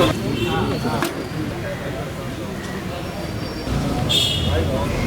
Thank you.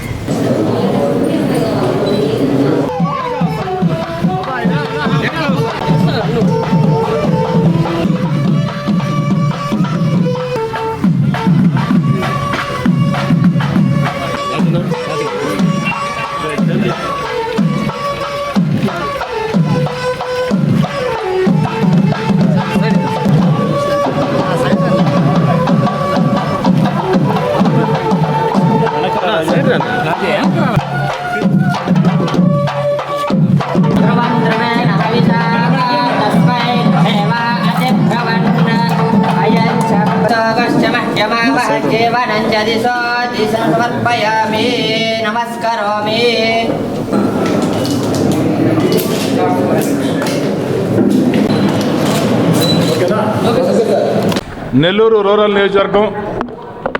Nellore rural నియోజకవర్గం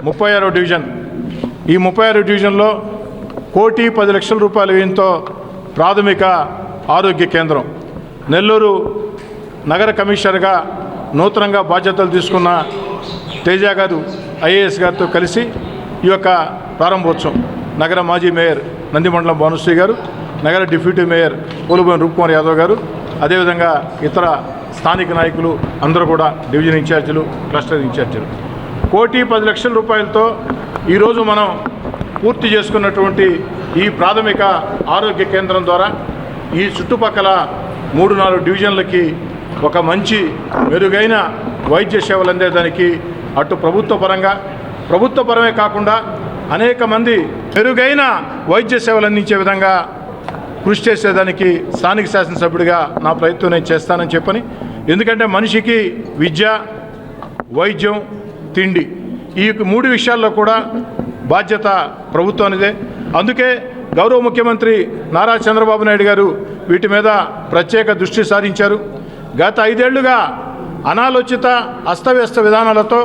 ముప్పై ఆరో డివిజన్. ఈ ముప్పై ఆరో డివిజన్లో కోటి పది లక్షల రూపాయల వ్యయంతో ప్రాథమిక ఆరోగ్య కేంద్రం. నెల్లూరు నగర కమిషనర్గా నూతనంగా బాధ్యతలు తీసుకున్న తేజ గారు ఐఏఎస్ గారితో కలిసి ఈ యొక్క ప్రారంభోత్సవం నగర మాజీ మేయర్ నందిమండలం భానుశ్రీ గారు నగర డిప్యూటీ మేయర్ పోలుబోయిన రూప్కుమార్ యాదవ్ గారు అదేవిధంగా ఇతర స్థానిక నాయకులు అందరూ కూడా డివిజన్ ఇన్ఛార్జీలు క్లస్టర్ ఇన్ఛార్జీలు. కోటి పది లక్షల రూపాయలతో ఈరోజు మనం పూర్తి చేసుకున్నటువంటి ఈ ప్రాథమిక ఆరోగ్య కేంద్రం ద్వారా ఈ చుట్టుపక్కల మూడు నాలుగు డివిజన్లకి ఒక మంచి మెరుగైన వైద్య సేవలు అందేదానికి అటు ప్రభుత్వ పరంగా ప్రభుత్వ పరమే కాకుండా అనేక మంది మెరుగైన వైద్య సేవలు అందించే విధంగా కృషి చేసేదానికి స్థానిక శాసనసభ్యుడిగా నా ప్రయత్నం నేను చేస్తానని చెప్పని ఎందుకంటే మనిషికి విద్య వైద్యం తిండి ఈ మూడు విషయాల్లో కూడా బాధ్యత ప్రభుత్వానిదే అందుకే గౌరవ ముఖ్యమంత్రి నారా చంద్రబాబు నాయుడు గారు వీటి మీద ప్రత్యేక దృష్టి సారించారు. గత ఐదేళ్ళుగా అనాలోచిత అస్తవ్యస్త విధానాలతో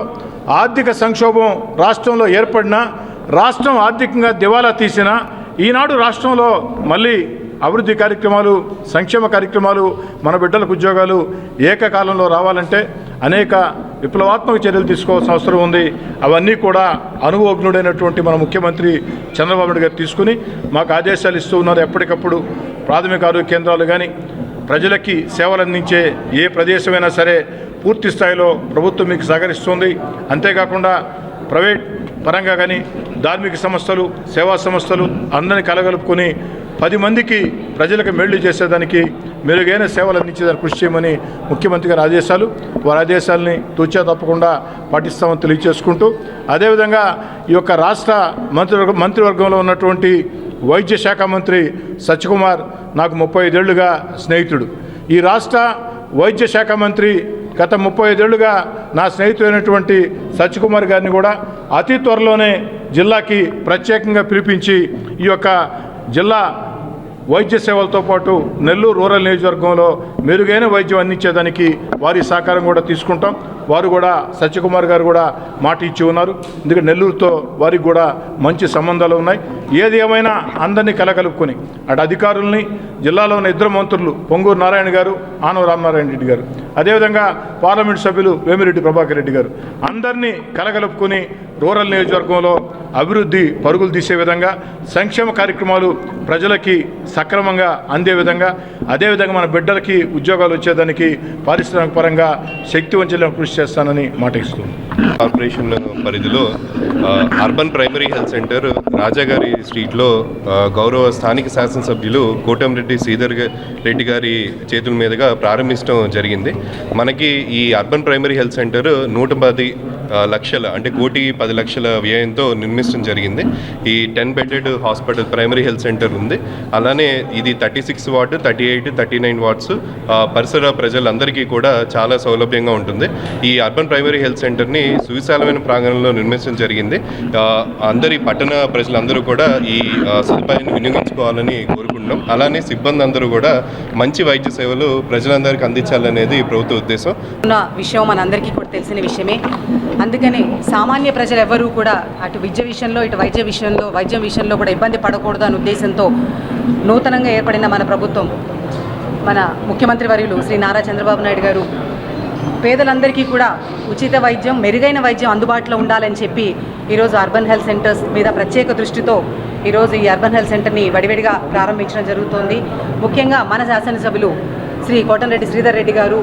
ఆర్థిక సంక్షోభం రాష్ట్రంలో ఏర్పడినా రాష్ట్రం ఆర్థికంగా దివాలా తీసినా ఈనాడు రాష్ట్రంలో మళ్ళీ అభివృద్ధి కార్యక్రమాలు సంక్షేమ కార్యక్రమాలు మన బిడ్డలకు ఉద్యోగాలు ఏకకాలంలో రావాలంటే అనేక విప్లవాత్మక చర్యలు తీసుకోవాల్సిన అవసరం ఉంది. అవన్నీ కూడా అనుభవజ్ఞుడైనటువంటి మన ముఖ్యమంత్రి చంద్రబాబు నాయుడు గారు తీసుకుని మాకు ఆదేశాలు ఇస్తూ ఉన్నారు. ఎప్పటికప్పుడు ప్రాథమిక ఆరోగ్య కేంద్రాలు కానీ ప్రజలకి సేవలు అందించే ఏ ప్రదేశమైనా సరే పూర్తి స్థాయిలో ప్రభుత్వం మీకు సహకరిస్తుంది. అంతేకాకుండా ప్రైవేట్ పరంగా కానీ ధార్మిక సంస్థలు సేవా సంస్థలు అందరిని కలగలుపుకొని పది మందికి ప్రజలకు మేళ్ళు చేసేదానికి మెరుగైన సేవలు అందించేదానికి కృషి చేయమని ముఖ్యమంత్రి గారి ఆదేశాలు. వారి ఆదేశాలని తూచా తప్పకుండా పాటిస్తామని తెలియజేసుకుంటూ అదేవిధంగా ఈ యొక్క రాష్ట్ర మంత్రివర్గ మంత్రివర్గంలో ఉన్నటువంటి వైద్య శాఖ మంత్రి సత్యకుమార్ నాకు ముప్పై ఐదేళ్ళుగా స్నేహితుడు. ఈ రాష్ట్ర వైద్య శాఖ మంత్రి గత ముప్పై ఐదేళ్ళుగా నా స్నేహితుడైనటువంటి సత్యకుమార్ గారిని కూడా అతి త్వరలోనే జిల్లాకి ప్రత్యేకంగా పిలిపించి ఈ యొక్క జిల్లా వైద్య సేవలతో పాటు నెల్లూరు రూరల్ నియోజకవర్గంలో మెరుగైన వైద్యం అందించేదానికి వారి సహకారం కూడా తీసుకుంటాం. వారు కూడా సత్యకుమార్ గారు కూడా మాట ఇచ్చి ఉన్నారు. ఎందుకంటే నెల్లూరుతో వారికి కూడా మంచి సంబంధాలు ఉన్నాయి. ఏది ఏమైనా అందరినీ కలగలుపుకొని అటు అధికారుల్ని జిల్లాలో ఉన్న ఇద్దరు మంత్రులు పొంగూరు నారాయణ గారు ఆనవ రామనారాయణ రెడ్డి గారు అదేవిధంగా పార్లమెంట్ సభ్యులు వేమిరెడ్డి ప్రభాకర్ రెడ్డి గారు అందరినీ కలగలుపుకొని రూరల్ నియోజకవర్గంలో అభివృద్ధి పరుగులు తీసే విధంగా సంక్షేమ కార్యక్రమాలు ప్రజలకి సక్రమంగా అందే విధంగా అదేవిధంగా మన బిడ్డలకి ఉద్యోగాలు వచ్చేదానికి పారిశ్రామిక పరంగా శక్తి వంచలేని కృషి చేస్తానని మాట ఇస్తుంది కార్పొరేషన్ పరిధిలో అర్బన్ ప్రైమరీ హెల్త్ సెంటర్ రాజాగారి స్ట్రీట్లో గౌరవ స్థానిక శాసనసభ్యులు కోటంరెడ్డి శ్రీధర్ రెడ్డి గారి చేతుల మీదుగా ప్రారంభించడం జరిగింది. మనకి ఈ అర్బన్ ప్రైమరీ హెల్త్ సెంటర్ నూట పది లక్షల అంటే కోటి పది లక్షల వ్యయంతో నిర్మించడం జరిగింది. ఈ ten bedded hospital primary health centre ఉంది. అలానే ఇది thirty six ward thirty eight thirty nine wards. పరిసర ప్రజలందరికీ కూడా చాలా సౌలభ్యంగా ఉంటుంది. ఈ అర్బన్ ప్రైమరీ హెల్త్ సెంటర్ని సువిశాలమైన ప్రాంగణంలో నిర్మించడం జరిగింది. అందరి పట్టణ ప్రజలందరూ కూడా ఈ సదుపాయాన్ని వినియోగించుకోవాలని కోరుకుంటున్నాం. అలానే సిబ్బంది అందరూ కూడా మంచి వైద్య సేవలు ప్రజలందరికీ అందించాలనేది ప్రభుత్వ ఉద్దేశం. ఉన్న విషయం మనందరికీ కూడా తెలిసిన విషయమే. అందుకని సామాన్య ప్రజలు ఎవరూ కూడా అటు విద్య విషయంలో ఇటు వైద్య విషయంలో వైద్యం విషయంలో కూడా ఇబ్బంది పడకూడదు అనే ఉద్దేశంతో నూతనంగా ఏర్పడిన మన ప్రభుత్వం. మన ముఖ్యమంత్రి వర్యులు శ్రీ నారా చంద్రబాబు నాయుడు గారు. పేదలందరికీ కూడా ఉచిత వైద్యం మెరుగైన వైద్యం అందుబాటులో ఉండాలని చెప్పి ఈరోజు అర్బన్ హెల్త్ సెంటర్స్ మీద ప్రత్యేక దృష్టితో ఈరోజు ఈ అర్బన్ హెల్త్ సెంటర్ని వడివడిగా ప్రారంభించడం జరుగుతోంది. ముఖ్యంగా మన శాసనసభ్యులు శ్రీ కోటంరెడ్డి శ్రీధర్ రెడ్డి గారు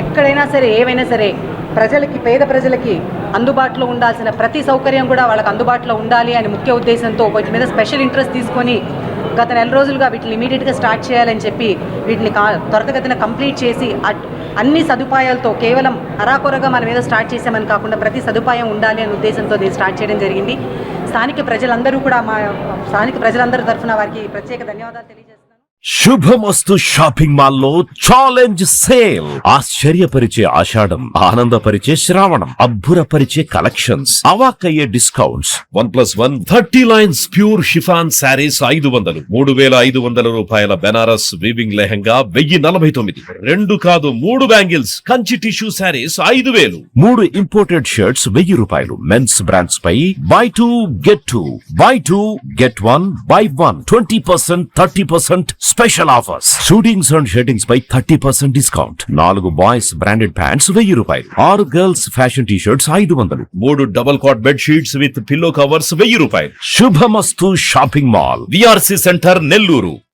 ఎక్కడైనా సరే ఏవైనా సరే ప్రజలకి పేద ప్రజలకి అందుబాటులో ఉండాల్సిన ప్రతి సౌకర్యం కూడా వాళ్ళకి అందుబాటులో ఉండాలి అని ముఖ్య ఉద్దేశంతో వీటి మీద స్పెషల్ ఇంట్రెస్ట్ తీసుకొని గత నెల రోజులుగా వీటిని ఇమీడియట్గా స్టార్ట్ చేయాలని చెప్పి వీటిని కా త్వరతగతిన కంప్లీట్ చేసి అట్- అన్ని సదుపాయాలతో కేవలం అరాకొరగా మన మీద స్టార్ట్ చేసామని కాకుండా ప్రతి సదుపాయం ఉండాలి అనే ఉద్దేశంతో దీన్ని స్టార్ట్ చేయడం జరిగింది. స్థానిక ప్రజలందరూ కూడా మా స్థానిక ప్రజలందరి తరఫున వారికి ప్రత్యేక ధన్యవాదాలు తెలియజేస్తారు శుభమస్తు షాపింగ్ మాల్లో ఛాలెంజ్ సేల్. ఆశ్చర్యపరిచే ఆషాఢం ఆనందపరిచే శ్రావణం అబ్బురపరిచే collections అవాకయ్యే discounts. One plus one thirty lines pure chiffon saris ఐదు వందలు మూడు వేల ఐదు వందల రూపాయల బెనారస్ వీవింగ్ లెహంగా వెయ్యి నలభై తొమ్మిది రెండు కాదు మూడు బ్యాంగిల్స్ కంచి టిష్యూ శారీస్ ఐదు వేలు. మూడు ఇంపోర్టెడ్ షర్ట్స్ వెయ్యి రూపాయలు men's brands pi buy two get two buy two get one buy one twenty percent thirty percent special offers. Suitings and shirtings pi thirty percent discount. నాలుగు బాయ్స్ బ్రాండెడ్ ప్యాంట్స్ వెయ్యి రూపాయలు. ఆరు girls fashion T shirts ఐదు వందలు. మూడు double cot bed sheets with pillow covers వెయ్యి రూపాయలు. Subhamasthu shopping mall. VRC centre Nellore.